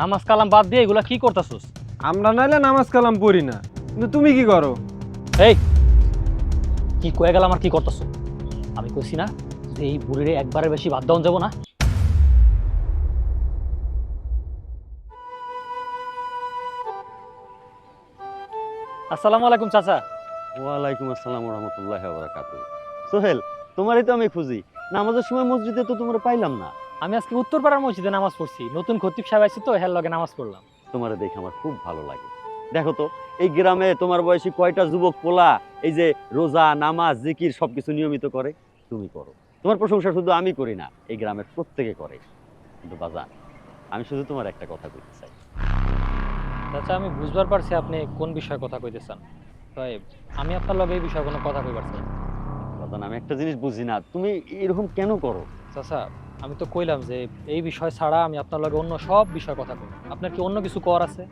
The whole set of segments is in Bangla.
নামাজ কালাম বাদ দিয়ে এগুলা কি করতেছস? আমরা নাইলে নামাজ কালাম পড়ি না। কিন্তু তুমি কি করো? এই কি কয়ে গেলাম আর কি করতেছ? আমি কইছি না যে এই বুড়িরে একবারের বেশি বাদ দেওয়া যাব না। আসসালামু আলাইকুম চাচা। ওয়ালাইকুম আসসালাম রহমতুল্লাহ বরাকাত সোহেল তোমারই তো আমি খুঁজি। নামাজের সময় মসজিদে তো তোমরা পাইলাম না। আমি আজকে উত্তরপাড়ার মসজিদে নামাজ পড়ছি। নতুন খতিব সাহেব আইছি তো হের লগে নামাজ পড়লাম। তোমারে দেখে আমার খুব ভালো লাগে। দেখো তো এই গ্রামে তোমার বয়সী কয়টা যুবক পোলা এই যে রোজা নামাজ জিকির সবকিছু নিয়মিত করে? তুমি করো। তোমার প্রশংসা শুধু আমি করি না এই গ্রামের প্রত্যেকে করে। কিন্তু বাজান আমি শুধু তোমার একটা কথা বলতে চাই। চাচা আমি বুঝবার পারছি আপনি কোন বিষয়ে কথা কইতেছেন। তাই আমি আপনার লগে এই বিষয়ে কোনো কথা কইবার চাই না। বাজান আমি একটা জিনিস বুঝি না তুমি এরকম কেন করো? চাচা আমি তো কইলাম যে এই বিষয় ছাড়া আমি আপনার লগে অন্য সব বিষয় কথা কই আপনার কি অন্য কিছু কর আছে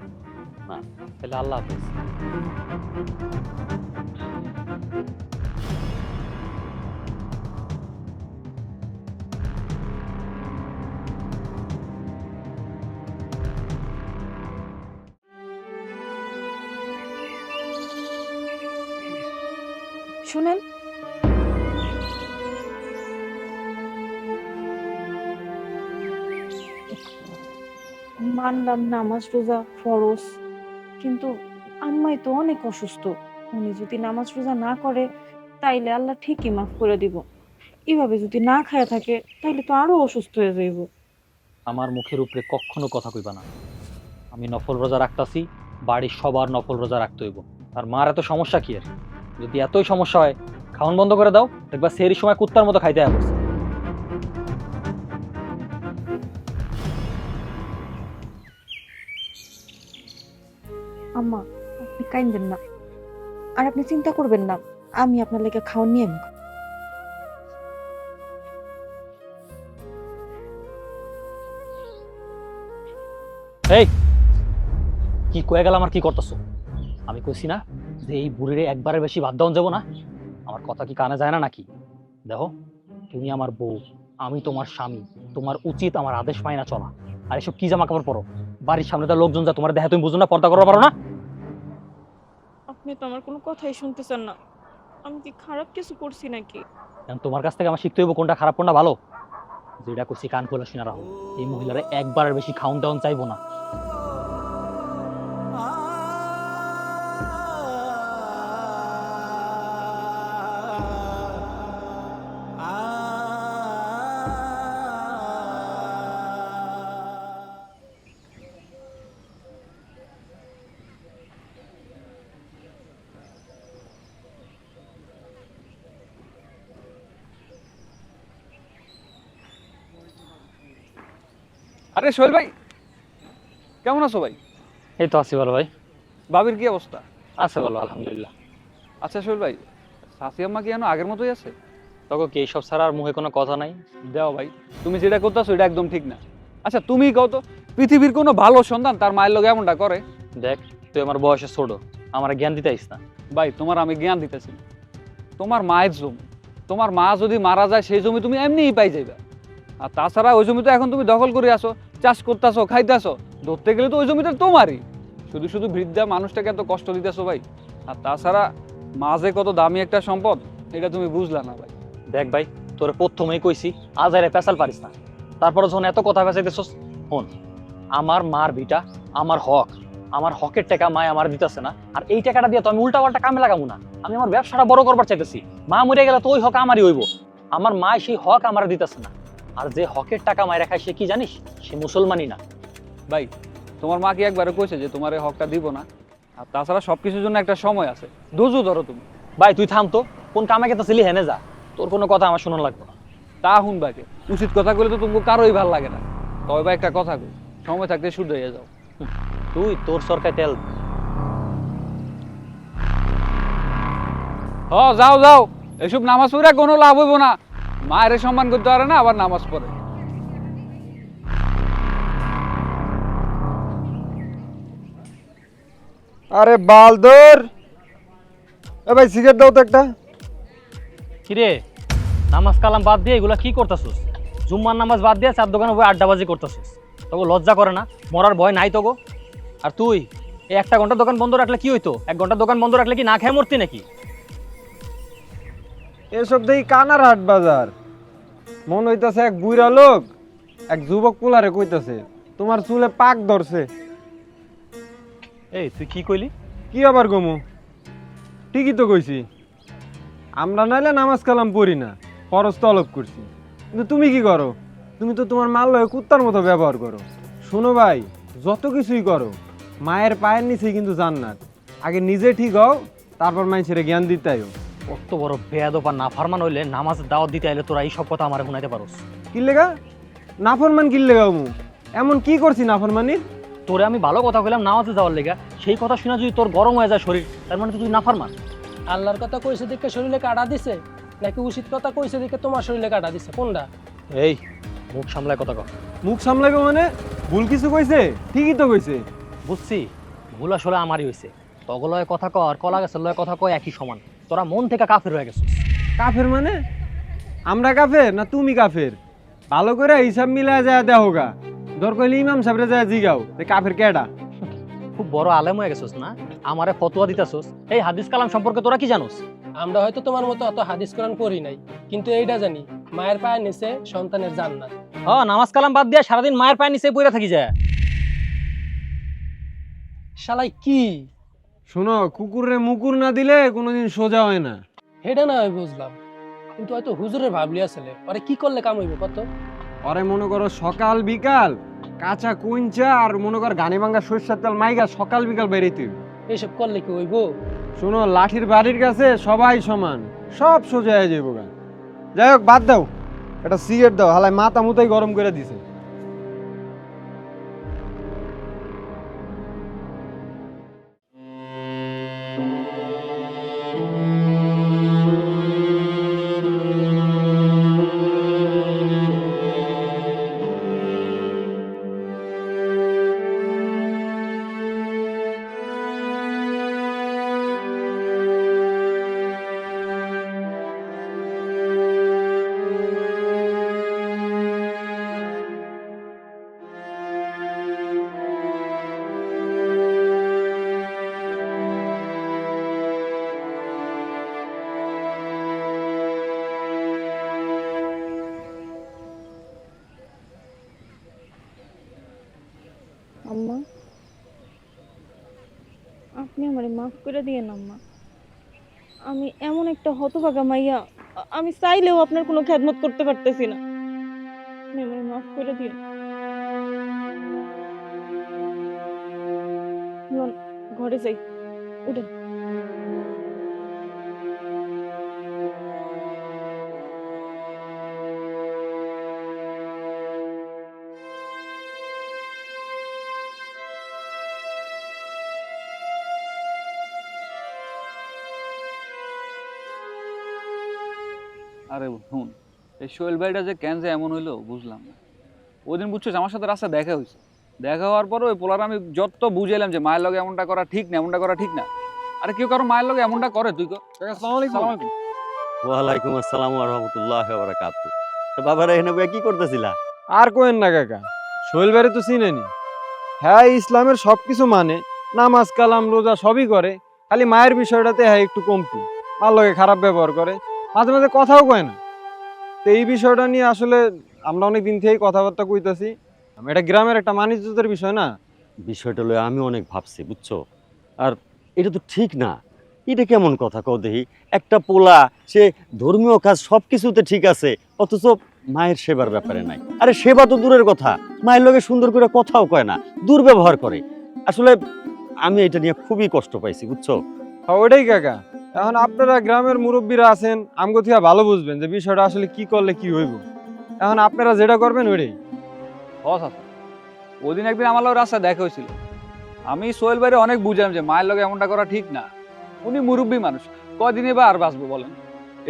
না। তাহলে আল্লাহ হাফেজ মানলাম নামাজ রোজা ফরজ। কিন্তু আম্মাই তো অনেক অসুস্থ। উনি যদি নামাজ রোজা না করে, তাইলে আল্লাহ ঠিকই মাফ করে দিব। এভাবে যদি না খায় থাকে, তাইলে তো আরও অসুস্থ হয়ে যাইব। আমার মুখের উপরে কখনো কথা কইবা না। আমি নফল রোজা রাখতাছি, বাড়ির সবার নফল রোজা রাখতে হইব। আর মার এত সমস্যা কি এর যদি এতই সমস্যা হয় খাওয়ান বন্ধ করে দাও, দেখবা সেরি সময় কুত্তার মতো খাইতে হবে কাইন্দেন না। আর আপনি চিন্তা করবেন না, আমি আপনার লেগে খাওয়া নিয়ে। এই, কি কয়ে গেলাম আর কি করতেছো? আমি কইছি না যে এই বুড়িরে একবারের বেশি বাদ দেওয়া যাব না? আমার কথা কি কানে যায় না নাকি? দেখো, তুমি আমার বউ, আমি তোমার স্বামী, তোমার উচিত আমার আদেশ পায় না চলা। আর এসব কি জামা কাপড় পরো? বাড়ির সামনে তো লোকজন যা তোমার দেখে তুমি বুঝো না, পর্দা করতে পারো না? আপনি তো আমার কোনো কথাই শুনতেছেন না। আমি কি খারাপ কিছু করছি নাকি? এখন তোমার কাছ থেকে আমার শিখতে হইব কোনটা খারাপ কোনটা ভালো। যেটা করছি কান খোলা শোনা রাখো। এই মহিলারা একবারের বেশি খাওন দাওন চাইব না। আরে সোহেল ভাই কেমন আছো ভাই? এই তো আছি ভালো ভাই। বাবির কি অবস্থা? আছে ভালো আলহামদুলিল্লাহ। আচ্ছা সোহেল ভাই শাসি আম্মা কি যেন আগের মতোই আছে? তখন কি এইসব ছাড়া আর মুখে কোনো কথা নাই? দেও ভাই তুমি যেটা করতেছো এটা একদম ঠিক না। আচ্ছা তুমি কও তো পৃথিবীর কোনো ভালো সন্তান তার মায়ের লোক এমনটা করে? দেখ তুই আমার বয়সে ছোট আমার জ্ঞান দিতে আইস না। ভাই তোমার আমি জ্ঞান দিতেছি না। তোমার মায়ের জমি তোমার মা যদি মারা যায় সেই জমি তুমি এমনিই পাই যাবে আর তাছাড়া ওই জমি তো এখন তুমি দখল করে আসো চাষ করতেছো, খাইতেছো, ধরতে গেলে তো ওই জমিটা তোমারই। শুধু শুধু বৃদ্ধা মানুষটাকে এত কষ্ট দিতেছো ভাই। আর তাছাড়া মাঝে কত দামি একটা সম্পদ, এটা তুমি বুঝলা না ভাই। দেখ ভাই, তোর প্রথমেই কইছি আজ পেশাল পারিস না। তারপরে যখন এত কথা পেঁচাইতেছস হন আমার মার ভিটা, আমার হক, আমার হকের টাকা মায় আমার দিতেছে না। আর এই টাকাটা দিয়ে তো আমি উল্টা পাল্টা কামে লাগাবো না। আমি আমার ব্যবসাটা বড় করবার চাইতেছি। মা মরে গেলে তো ওই হক আমারই হইব। আমার মা সেই হক আমার দিতেছে না। আর যে হকের টাকা মায়ের খায় সে কি জানিস? সে মুসলমানই না। ভাই তোমার মা কি একবারে কইছে যে তোমার এই হকটা দিব না? আর তাছাড়া সব কিছুর জন্য একটা সময় আছে। দুজু ধরো তুমি। ভাই তুই থাম তো। কোন কামে গেতেছিলি হেনে যা। তোর কোনো কথা আমার শোনা লাগবে না। তা হুন বাকে উচিত কথা বলে তো তোমাকে কারোই ভালো লাগে না। তবে ভাই একটা কথা কই। সময় থাকতে শুদ্ধ হয়ে যাও। তুই তোর সরকার তেল। হ যাও যাও। এসব নামাজ পড়ে কোনো লাভ হইব না। মায়ের সম্মান করতে পারে না আবার নামাজ পড়ে। আরে বালদর! এ ভাই সিগারেট দাও তো একটা। কিরে নামাজ কালাম বাদ দিয়ে এগুলা কি করতেছস? জুম্মার নামাজ বাদ দিয়ে চার দোকানে বই আড্ডাবাজি করতেছস। তবু লজ্জা করে না? মরার ভয় নাই তো গো আর তুই এই একটা ঘণ্টা দোকান বন্ধ রাখলে কি হইতো? এক ঘণ্টা দোকান বন্ধ রাখলে কি না খেয়ে মরতি নাকি? এসব দেখি কানার হাট বাজার। মন হইতাছে এক বুড়া লোক এক যুবক পোলারে কইতাছে তোমার চুলে পাক ধরছে। এই তুই কি কইলি? কি আবার গমু ঠিকই তো কইছি। আমরা নাইলে নামাজ কালাম পড়ি না খরচ তলব করছি। কিন্তু তুমি কি করো? তুমি তো তোমার মাল লয়ে কুত্তার মতো ব্যবহার করো। শোনো ভাই যত কিছুই করো মায়ের পায়ের নিচেই কিন্তু জান্নাত। আগে নিজে ঠিক হও তারপর মানুষের জ্ঞান দিতে। কত বড় বেয়াদব আর নাফারমান হইলে নামাজ দাওয়াত দিতে আইলে তোরা এই সব কথা আমার শুনাইতে পারোস। কি লেগা? নাফরমান কি লেগা মু? এমন কি করছি নাফরমানির তোরে আমি ভালো কথা কইলাম নামাজে যাওয়ার লেগা। সেই কথা শুনে যদি তোর গরম হয়ে যায় শরীর তার মানে তুই নাফারমান। আল্লাহর কথা কইছে দেখে শরীরে কাটা দিছে নাকি উচিত কথা কইছে দেখে তোমার শরীরে কাটা দিছে? কোনটা? এই মুখ সামলায় কথা কর মুখ সামলাইবে মানে? ভুল কিছু কইছে? ঠিকই তো কইছে। বুঝছি ভুল আসলে আমারই হয়েছে তগলয় কথা কর কলা গাছের লয় কথা কয় একই সমান। তোরা মন থেকে কাফের হয়ে গেছিস। কাফের মানে? আমরা কাফের না তুমি কাফের? ভালো করে হিসাব মিলায় যায় দেখো গা। দর কইলে ইমাম সাহেবরে যায় জিগাও যে কাফের কেডা? খুব বড় আলেম হয়ে গেছিস না? আমারে ফতোয়া দিতেছস। এই হাদিস কালাম সম্পর্কে তোরা কি জানোস? আমরা হয়তো তোমার মতো অত হাদিস কোরআন পড়ি নাই কিন্তু এইটা জানি মায়ের পায়ের নিচে সন্তানের জান্নাত। হ নামাজ কালাম বাদ দিয়ে সারাদিন মায়ের পায়ের নিচে পড়ে থাকি যায় শালাই কি? শোনো কুকুরে মুকুর না দিলে কোনোদিন সোজা হয় না। হেডা না হয় বুঝলাম। কিন্তু হয়তো হুজুরে ভাবলি আসলে। আরে কি করলে কাম হইব কত? পরে মনে করো সকাল বিকাল কাঁচা কুঞ্চা আর মনে কর গানে ভাঙ্গা সর্ষের তেল মাইগা সকাল বিকাল বেরিয়ে এইসব করলে কি হইব? শোনো লাঠির বাড়ির কাছে সবাই সমান। সব সোজা হয়ে গা। যাই হোক বাদ দাও। একটা সিগারেট দাও। হালাই মাথা মুতাই গরম করে দিছে। মাফ করে দিয়ে আম্মা। আমি এমন একটা হতভাগা মাইয়া, আমি চাইলেও আপনার কোনো খেদমত করতে পারতেছি না। মাফ করে দিয়ে ঘরে যাই। আরে শুন এই সোহেল ভাইটা যে কেন যে এমন হইল বুঝলাম না। ওই দিন বুঝছ আমার সাথে রাস্তা দেখা হয়েছে। দেখা হওয়ার পর ওই পোলার আমি যত বুঝাইলাম যে মায়ের লগে এমনটা করা ঠিক না এমনটা করা ঠিক না আরে কেউ কারও মায়ের লগে এমনটা করে তুই কর আসসালামু আলাইকুম। সালাম আলাইকুম। ওয়ালাইকুম আসসালাম রহমতুল্লাহ বারাকাতু। তো বাবারা এখানে বইয়া কি করতেছিলা? আর কোয়েন না কাকা শৈল বাড়ি তো চিনেনি। হ্যাঁ ইসলামের সব কিছু মানে নামাজ কালাম রোজা সবই করে খালি মায়ের বিষয়টাতে হ্যাঁ একটু কমতি। মার লগে খারাপ ব্যবহার করে মাঝে মাঝে কথাও কয় না। তো এই বিষয়টা নিয়ে আসলে আমরা অনেক দিন থেকেই কথাবার্তা কইতাছি। এটা গ্রামের একটা মানিজ্যতের বিষয় না? বিষয়টা লয়ে আমি অনেক ভাবছি বুঝছ? আর এটা তো ঠিক না। এটা কেমন কথা কও দেখি? একটা পোলা সে ধর্মীয় কাজ সব কিছুতে ঠিক আছে অথচ মায়ের সেবার ব্যাপারে নাই। আরে সেবা তো দূরের কথা মায়ের লগে সুন্দর করে কথাও কয় না দুর্ব্যবহার করে। আসলে আমি এটা নিয়ে খুবই কষ্ট পাইছি বুঝছ? হ্যাঁ ওটাই কাকা। এখন আপনারা গ্রামের মুরব্বীরা আছেন আমগো থিয়া ভালো বুঝবেন যে বিষয়টা আসলে কি করলে কি হইব। এখন আপনারা যেটা করবেন ওইটাই। বস আছে ওদিন একদিন আমার লগে রাস্তা দেখা হয়েছিল। আমি সোহেল বাইরে অনেক বুঝলাম যে মায়ের লগে এমনটা করা ঠিক না। উনি মুরব্বী মানুষ। কদিনে বা আর বাঁচবো বলেন?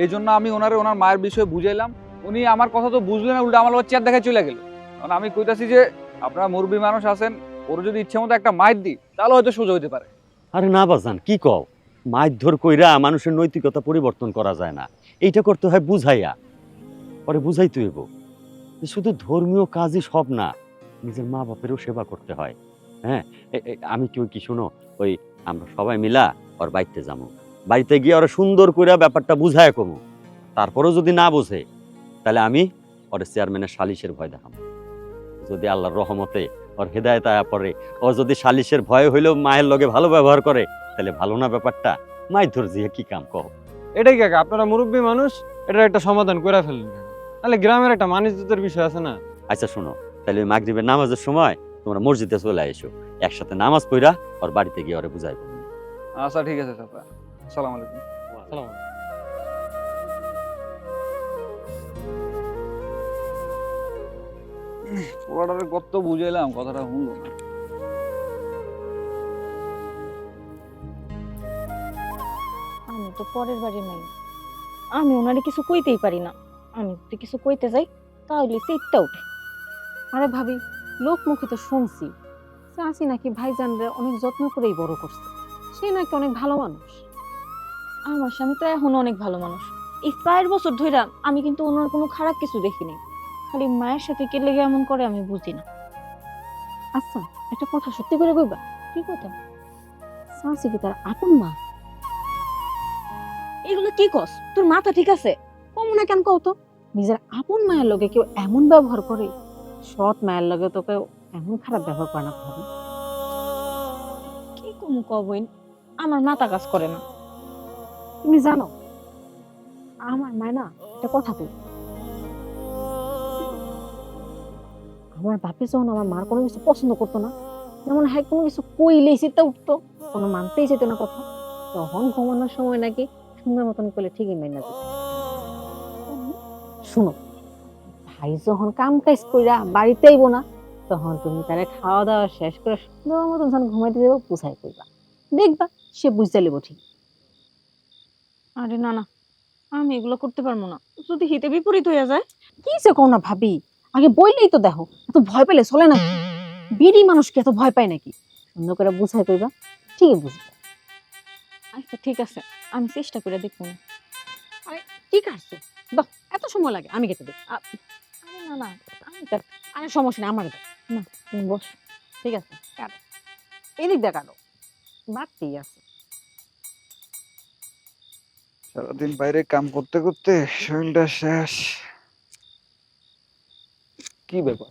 এই জন্য আমি ওনারে ওনার মায়ের বিষয়ে বুঝাইলাম। উনি আমার কথা তো বুঝলেন না উল্টো আমার লোক চেয়ার দেখায় চলে গেল। কারণ আমি কইতাছি যে আপনারা মুরব্বী মানুষ আছেন ওর যদি ইচ্ছে মতো একটা মায়ের দিই তাহলে হয়তো সোজা হইতে পারে। আরে না বাজান কি কও? মারধর কইরা মানুষের নৈতিকতা পরিবর্তন করা যায় না। এইটা করতে হয় বুঝাইয়া। পরে বুঝাইতে হইব যে শুধু ধর্মীয় কাজই সব না, নিজের মা বাপেরও সেবা করতে হয়। হ্যাঁ? আমি কেউ কি শুনো? ওই আমরা সবাই মিলা ওর বাড়িতে যাব বাড়িতে গিয়ে ওরা সুন্দর করে ব্যাপারটা বুঝায় কমু। তারপরেও যদি না বোঝে, তাহলে আমি ওর চেয়ারম্যানের সালিশের ভয় দেখাবো যদি আল্লাহর রহমতে ওর হেদায়ত আয়া পড়ে, ও যদি সালিশের ভয় হইলেও মায়ের লগে ভালো ব্যবহার করে তাহলে ভালো না ব্যাপারটা? মাই ধর যে কি কাম কহ এটাই কাকা আপনারা মুরব্বী মানুষ এটার একটা সমাধান করে ফেলেন তাহলে গ্রামের একটা মানুষদের বিষয় আছে না? আচ্ছা শোনো তাহলে ওই মাগরিবের নামাজের সময় তোমরা মসজিদে চলে এসো একসাথে নামাজ পড়া ওর বাড়িতে গিয়ে ওরে বুঝাই আচ্ছা ঠিক আছে চাচা। আসসালামু আলাইকুম। সালাম পোলাটারে কত বুঝাইলাম কথাটা শুনলো না। তো পরের বাড়ি নাই আমি ওনারে কিছু কইতেই পারি না। আমি যদি কিছু কইতে যাই তাহলে চিত্তা উঠে আরে ভাবি লোক মুখে তো শুনছি। চাচি নাকি ভাইজানরে অনেক যত্ন করেই বড় করছে। সে নাকি অনেক ভালো মানুষ। আমার স্বামী তো এখন অনেক ভালো মানুষ। এই চার বছর ধইরা আমি কিন্তু ওনার কোনো খারাপ কিছু দেখিনি খালি মায়ের সাথে কে লেগে এমন করে আমি বুঝি না। আচ্ছা একটা কথা সত্যি করে কইবা। কি কথা? চাচি কি তার আপন মা? এগুলো কি কস? তোর মাথা ঠিক আছে? কম না কেন কও তো? নিজের আপন মায়ের লগে কেউ এমন ব্যবহার করে? সৎ মায়ের লগে তো কেউ এমন খারাপ ব্যবহার করে না ভাবি? কি কমু কবইন আমার মাথা কাজ করে না। তুমি জানো, আমার মায় না একটা কথা কই আমার বাপে যখন আমার মার কোনো কিছু পছন্দ করতো না, যেমন হ্যাঁ কোনো কিছু কইলেই চিন্তা উঠতো, কোনো মানতেই যেত না কথা, তখন ঘুমানোর সময় নাকি সুন্দর মতন করলে ঠিকই মেনে যেত শুনো ভাই যখন কাম কাজ কইরা বাড়িতে আইবো না তখন তুমি তারে খাওয়া দাওয়া শেষ করে সুন্দর মতন যখন ঘুমাইতে যাব বুঝাই কইবা। দেখবা সে বুঝতে লিব ঠিক। আরে না না আমি এগুলো করতে পারব না। যদি হিতে বিপরীত হয়ে যায়? কি সে কোন না ভাবি? আগে বইলেই তো দেখো এত ভয় পেলে চলে না বিড়ি মানুষকে এত ভয় পায় নাকি? সুন্দর করে বুঝাই কইবা ঠিকই বুঝবে। আচ্ছা ঠিক আছে। আমি চেষ্টা করে দেখব। না। কি কাটছো দাও এত সময় লাগে আমি কেটে দিই আরে না না আমি আরে সমস্যা নেই আমার না তুমি বস ঠিক আছে কাটো এদিক দিয়ে কাটো বাড়তেই আছে। সারাদিন বাইরে কাম করতে করতে শরীরটা শেষ। কি ব্যাপার?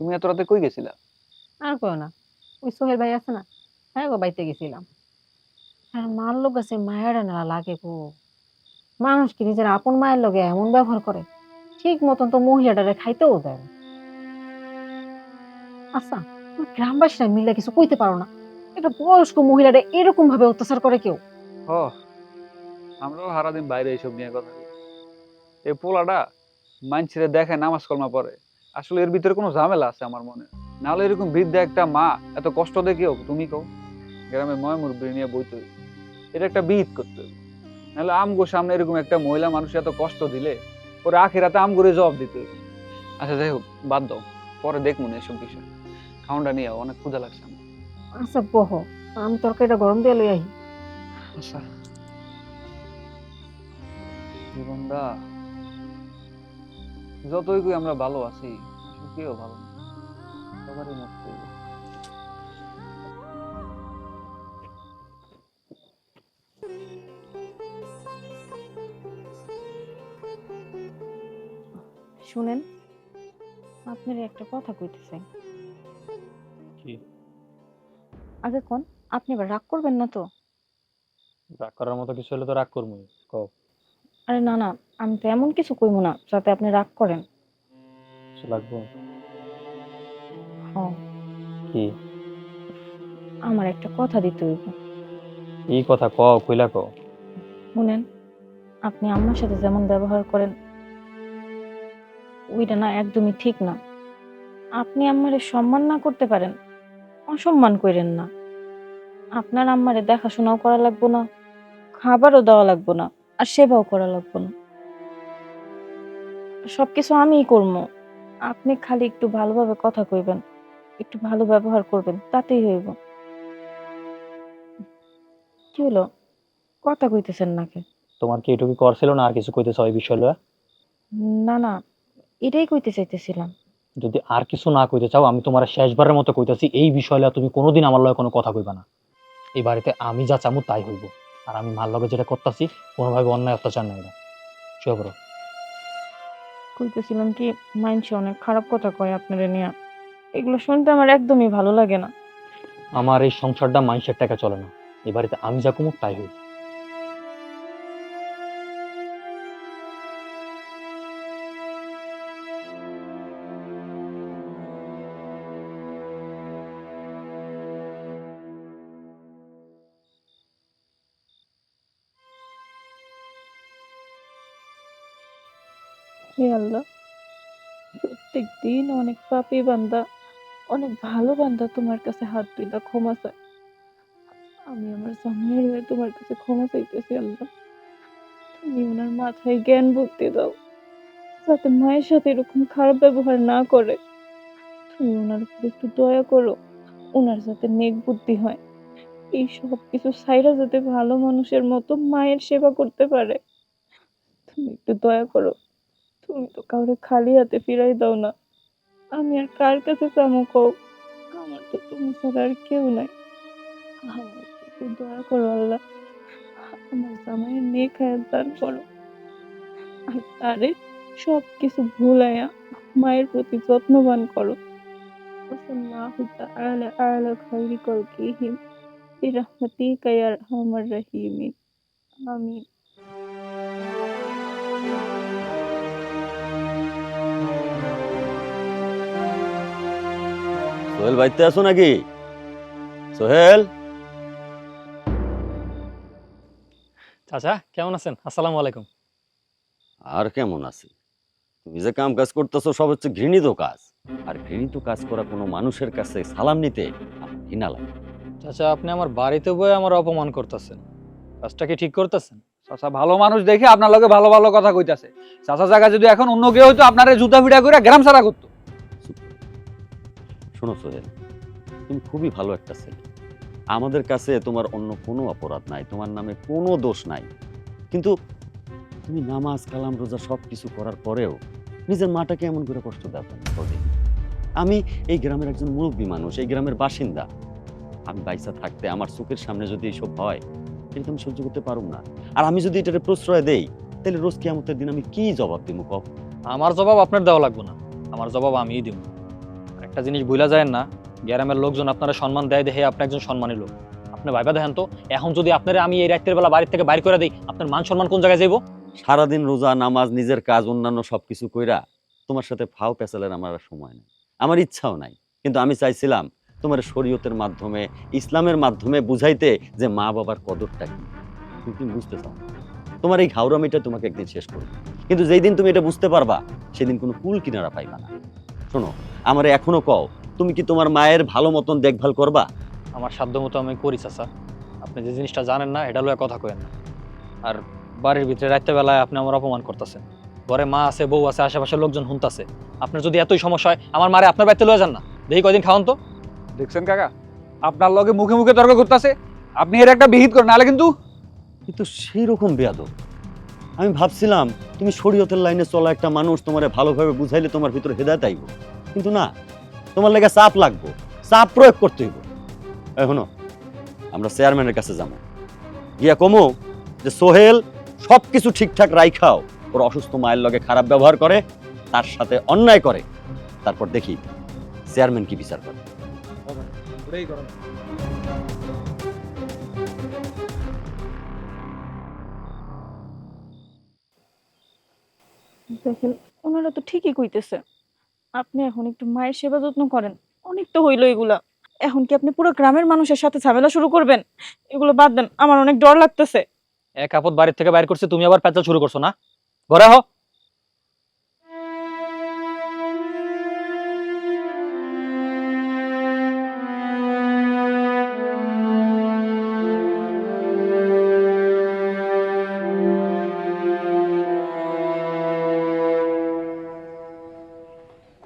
তুমি এত রাতে কই গেছিলা? আর কয়ো না ওই সোহেল ভাই আছে না হ্যাঁ গো বাইতে গেছিলাম। আর মার লোক আছে মায়ের না লাগে গো। মানুষ কি নিজের আপন মায়ের লগে এমন ব্যবহার করে? ঠিক মতন তো মহিলাটারে খাইতেও দেয় আচ্ছা গ্রামবাসীরা মিলে কিছু কইতে পারো না। একটা বয়স্ক মহিলাটা এরকম ভাবে অত্যাচার করে কেউ? হ, আমরাও সারাদিন বাইরে এইসব নিয়ে কথা এই পোলাটা মানছিরে দেখে নামাজ কলমা পড়ে। আসলে এর ভিতরে কোনো ঝামেলা আছে আমার মনে। নাহলে এরকম বৃদ্ধা একটা মা, এত কষ্ট দেখেও, তুমি কও। গ্রামে ময় মুরব্বী নিয়ে বইতে হইবে। এটা একটা বিহিত করতে হবে। নাহলে আমগো সামনে এরকম একটা মহিলা মানুষ এত কষ্ট দিলে পরে আখেরাতে আম করে জবাব দিতে হইবে আচ্ছা যাই হোক বাদ দাও। পরে দেখব না এসব বিষয়। খাওয়াটা নিয়ে অনেক ক্ষুধা লাগছে আমার। আচ্ছা বহ আমি তরকারিটা গরম দিয়ে লই আহি আচ্ছা। জীবনটা যতই কই আমরা ভালো আছি কেউ ভালো না। সবারই মুক্তি। শুনেন আপনার একটা কথা কইতেছে কি? আগে কোন? আপনি এবার রাগ করবেন না তো? রাগ করার মতো কিছু হলে তো রাগ করব কও। আরে না না আমি তো এমন কিছু কইবো না যাতে আপনি রাগ করেন। লাগবো? হ্যাঁ। কি? আমার একটা কথা দিতে হইব। এই কথা কও কইলা কও। শুনেন আপনি আমার সাথে যেমন ব্যবহার করেন ওইটা না একদমই ঠিক না। আপনি আমারে সম্মান না করতে পারেন অসম্মান করেন না। আপনার আম্মারে দেখাশোনাও করা লাগবো না খাবারও দেওয়া লাগবো না আর সেবাও করা লাগবো না। সবকিছু আমিই করব আপনি খালি একটু ভালোভাবে কথা কইবেন একটু ভালো ব্যবহার করবেন তাতেই হইব। কি হলো? কথা কইতেছেন নাকি? তোমার কি এটুকু করছিল না আর কিছু কইতেছ এই বিষয় না না। এটাই কইতে চাইতেছিলাম। যদি আর কিছু না কইতে চাও আমি তোমার শেষবারের মতো কইতাছি এই বিষয় বিষয়টা তুমি কোনোদিন আমার লগে কোনো কথা কইবা না। এই বাড়িতে আমি যা চামু তাই হইব। আর আমি মার লগে যেটা করতেছি কোনোভাবে অন্যায় অত্যাচার নাই না শুয়ে পড়ো। কইতেছিলাম কি মাইনসে অনেক খারাপ কথা কয় আপনারা নিয়ে। এগুলো শুনতে আমার একদমই ভালো লাগে না। আমার এই সংসারটা মানুষের টাকা চলে না। এই বাড়িতে আমি যা কমু তাই হইব। অনেক পাপী বান্দা, অনেক ভালো বান্দা তোমার কাছে হাত তুইলা ক্ষমা চায় আমি আমার জামাইয়ের হয়ে তোমার কাছে ক্ষমা চাইতেছি আল্লাহ। তুমি ওনার মাথায় জ্ঞান বুদ্ধি দাও, যাতে মায়ের সাথে এরকম খারাপ ব্যবহার না করে। তুমি ওনার উপর একটু দয়া করো, ওনার যাতে নেক বুদ্ধি হয়। এই সব কিছু সাইরা যাতে ভালো মানুষের মতো মায়ের সেবা করতে পারে। তুমি একটু দয়া করো, তুমি তো কাউরে খালি হাতে ফিরাই দাও না। আমি আর কার কাছে চামো কও? আমার তো তুমি ছাড়া আর কেউ নাই। আমার দয়া করো আল্লাহ। আমার জামাইয়ের নেক হায়াত দান করো। আর তারে সব কিছু ভুলাইয়া মায়ের প্রতি যত্নবান করো। ওসাল্লাহু আমিন। সোহেল বাড়িতে আছো নাকি? সোহেল? চাচা কেমন আছেন? আসসালামু আলাইকুম। আর কেমন আছি তুমি যে কাম কাজ করতেছো সব হচ্ছে ঘৃণিত কাজ। আর ঘৃণিত কাজ করা কোনো মানুষের কাছে সালাম নিতে আমার ঘৃণা লাগে। চাচা আপনি আমার বাড়িতে বয়ে আমার অপমান করতেছেন। কাজটা কি ঠিক করতেছেন? চাচা ভালো মানুষ দেখে আপনার লগে ভালো ভালো কথা কইতাছে। চাচা জায়গা যদি এখন অন্য কেউ হইতো আপনার জুতা ফিটা করে গ্রাম সারা করতো। শোনো সোহেল, তুমি খুবই ভালো একটা ছেলে। আমাদের কাছে তোমার অন্য কোনো অপরাধ নাই, তোমার নামে কোনো দোষ নাই। কিন্তু তুমি নামাজ, কালাম, রোজা সব কিছু করার পরেও নিজের মাটাকে এমন করে কষ্ট দাও কেন? আমি এই গ্রামের একজন মুরব্বী মানুষ, এই গ্রামের বাসিন্দা। আমি বাইসা থাকতে আমার চোখের সামনে যদি এইসব হয় এটা আমি সহ্য করতে পারুম না। আর আমি যদি এটারে প্রশ্রয় দেই, তাহলে রোজ কিয়ামতের দিন আমি কি জবাব দিব কও? আমার জবাব আপনার দেওয়া লাগবে না। আমার জবাব আমিই দিব আর একটা জিনিস ভুলা যায় না, গ্রামের লোকজন আপনারা সম্মান দেয় দেখে আপনি একজন সম্মানী লোক। আপনি ভাইবা দেখেন তো, এখন যদি আপনারা আমি এই রাত্রের বেলা বাড়ি থেকে বাইর করে দিই, আপনার মান সম্মান কোন জায়গায় যাইবো? সারাদিন রোজা, নামাজ, নিজের কাজ, অন্যান্য সবকিছু কইরা তোমার সাথে ফাও পেঁচালের আমার সময় নেই। আমার ইচ্ছাও নাই, কিন্তু আমি চাইছিলাম তোমার শরীয়তের মাধ্যমে, ইসলামের মাধ্যমে বুঝাইতে যে মা বাবার কদরটা কি। তুমি বুঝতে চাও? তোমার এই ঘাউরামিটা তোমাকে একদিন শেষ করবে। কিন্তু যেই দিন তুমি এটা বুঝতে পারবা, সেদিন কোনো কুল কিনারা পাইবা না। শোনো আমার এখনও কও তুমি কি তোমার মায়ের ভালো মতন দেখভাল করবা? আমার সাধ্য মতো আমি করি চাচা। আপনি যে জিনিসটা জানেন না এটা লয়ে কথা কয়েন না। আর বাড়ির ভিতরে রাত্রে বেলায় আপনি আমার অপমান করতেছেন। ঘরে মা আছে বউ আছে আশেপাশের লোকজন হুনতাছে। আপনার যদি এতই সমস্যা হয় আমার মারে আপনার বাড়িতে লয়ে যান না। দেখি কয়দিন খাওয়ান তো। দেখছেন কাকা আপনার লগে মুখে মুখে তর্ক করতেছে। আপনি এর একটা বিহিত করেন নাহলে কিন্তু কিন্তু সেই রকম বেয়াদব। আমি ভাবছিলাম, তুমি শরীয়তের লাইনে চলা একটা মানুষ, তোমারে ভালোভাবে বুঝাইলে তোমার ভিতরে হেদায়ত আইব। কিন্তু না, তোমার লেগে চাপ লাগবো, চাপ প্রয়োগ করতে হইব। এখনও আমরা চেয়ারম্যানের কাছে যাব। গিয়া কমো যে সোহেল সব কিছু ঠিকঠাক রাইখাও, ওর অসুস্থ মায়ের লগে খারাপ ব্যবহার করে, তার সাথে অন্যায় করে। তারপর দেখি, চেয়ারম্যান কি বিচার করে। দেখেন, ওনারা তো ঠিকই কইতেছে। আপনি এখন একটু মায়ের সেবা যত্ন করেন, অনেক তো হইল এগুলা। এখন কি আপনি পুরো গ্রামের মানুষের সাথে ঝামেলা শুরু করবেন? এগুলো বাদ দেন, আমার অনেক ডর লাগতেছে। এক আপদ বাড়ির থেকে বাইর করছে, তুমি আবার পেঁচা শুরু করছ না? ঘরে হো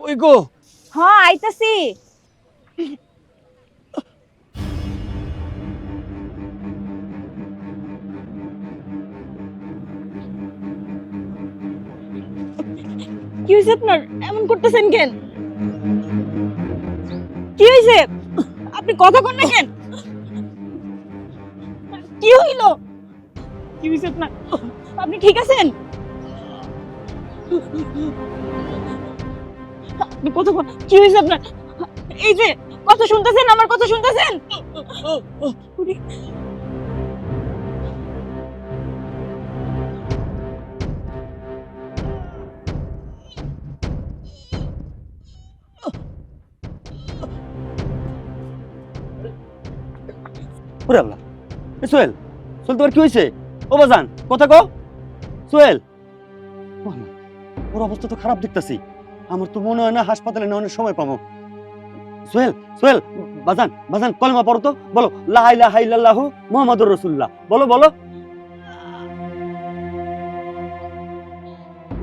কই গো। হ্যাঁ আইতাছি। কি হয়েছে আপনার? এমন করতেছেন কেন? কি হয়েছে আপনি কথা কন না কেন? কি হইল? কি হয়েছে আপনার? আপনি ঠিক আছেন? আপনি কন কি হয়েছে আপনার? এই যে, কথা শুনতেছেন? আমার কথা শুনতেছেন? ওরে আল্লাহ। সোহেল সোহেল, তোমার কি হয়েছে? ও বাজান, কথা কও। সোহেল। ওর অবস্থা তো খারাপ দেখতেছি। আমার তো মনে হয় না হাসপাতালে নেওয়ানোর সময় পাবো। সোহেল সোহেল, বাজান বাজান, কলমা পড়ো তো। বলো, লা ইলাহা ইল্লাল্লাহু মুহাম্মাদুর রাসূলুল্লাহ। বলো বলো।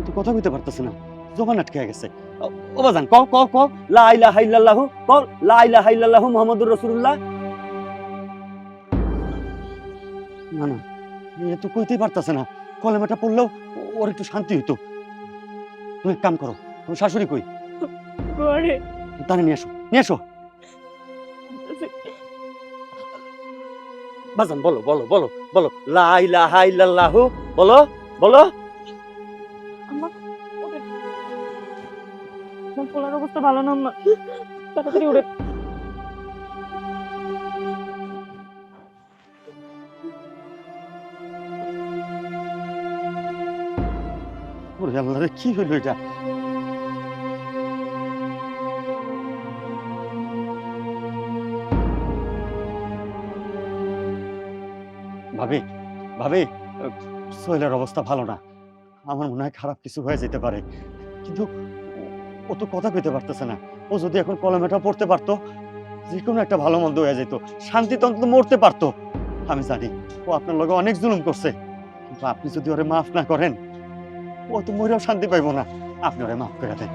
তো কথা কইতে পারতেছে না। জবান আটকে গেছে। ও- বাজান, কও কও কও। লা ইলাহা ইল্লাল্লাহু, কও, লা ইলাহা ইল্লাল্লাহু মুহাম্মাদুর রাসূলুল্লাহ। না না, এ তো কইতেই পারতেছে না। কলেমাটা পড়লেও ওর একটু শান্তি হইতো। তুমি কাম করো। তোমার শাশুড়ি কই? ঘরে। তাহলে নিয়ে আসো নিয়ে আসো। বাজান বলো বলো বলো বলো। লা ইলাহা ইল্লাল্লাহু বলো বলো। পোলার অবস্থা ভালো না আম্মা। তাড়াতাড়ি উঠে আল্লাহ কি হইল এটা? ভাবি, সোহেলের অবস্থা ভালো না। আমার মনে হয় খারাপ কিছু হয়ে যেতে পারে। কিন্তু ও- তো কথা কইতে পারতেছে না। ও যদি এখন কলমেটা পড়তে পারতো যে কোনো একটা ভালো মন্দ হয়ে যেত। শান্তিতে অন্তত মরতে পারতো। আমি জানি, ও আপনার লগে অনেক জুলুম করছে। কিন্তু আপনি যদি ওরে মাফ না করেন, ও তো মরেও শান্তি পাইবো না। আপনি ওরে মাফ করে দেন।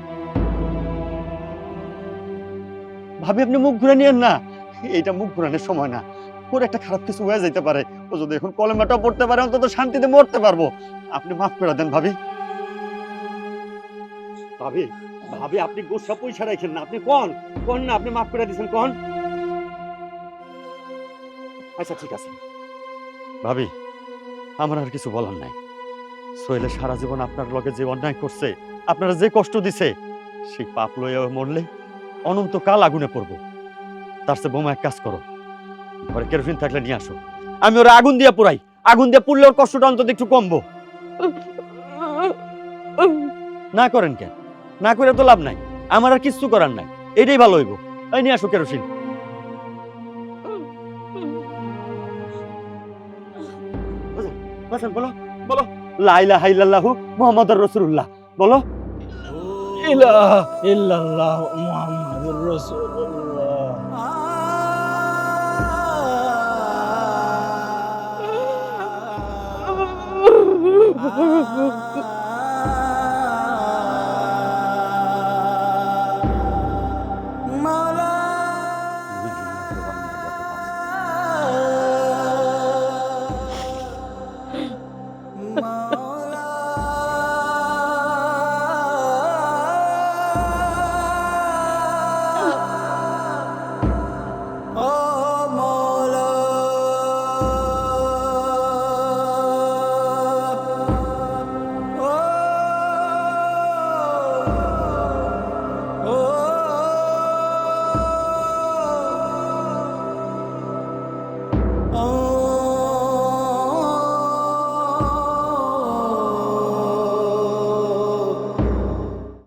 ভাবি, আপনি মুখ ঘুরে নিয়েন না। এইটা মুখ ঘুরানোর সময় না। ওর একটা খারাপ কিছু হয়ে যেতে পারে। ও যদি এখন কলমাটাও পড়তে পারে, অন্তত শান্তিতে মরতে পারব। আপনি মাফ করে দেন, ভাবি। ভাবি ভাবি, আপনি গোসা পয়সা রাখেন না। আপনি কোন? কোন না, আপনি মাফ করে দিয়েছেন, কোন? আচ্ছা ঠিক আছে। ভাবি, আমার আর কিছু বলার নাই। সোহেলে সারা জীবন আপনার লগে যে অন্যায় করছে, আপনারা যে কষ্ট দিছে, সেই পাপ লইয়া মরলে অনন্ত কাল আগুনে পড়ব। তার চেয়ে বোমা, এক কাজ করো। ঘরে কেরোসিন থাকলে নিয়ে আসো। আমি ওরা আগুন দিয়ে পুরাই আগুন দিয়ে পুড়লে ওর কষ্টটা অন্তত একটু কমবো। না করেন কেন? না করে তো লাভ নাই। আমার আর কিচ্ছু করার নাই। এটাই ভালো হইব। এই নিয়ে আসো কেরোসিন। বলো বলো। লাইলা হাইলাল্লাহু মুহাম্মাদুর রাসূলুল্লাহ। বলো। ইলাহা ইল্লাল্লাহ মুহাম্মাদুর রাসূলুল্লাহ। 嗯嗯嗯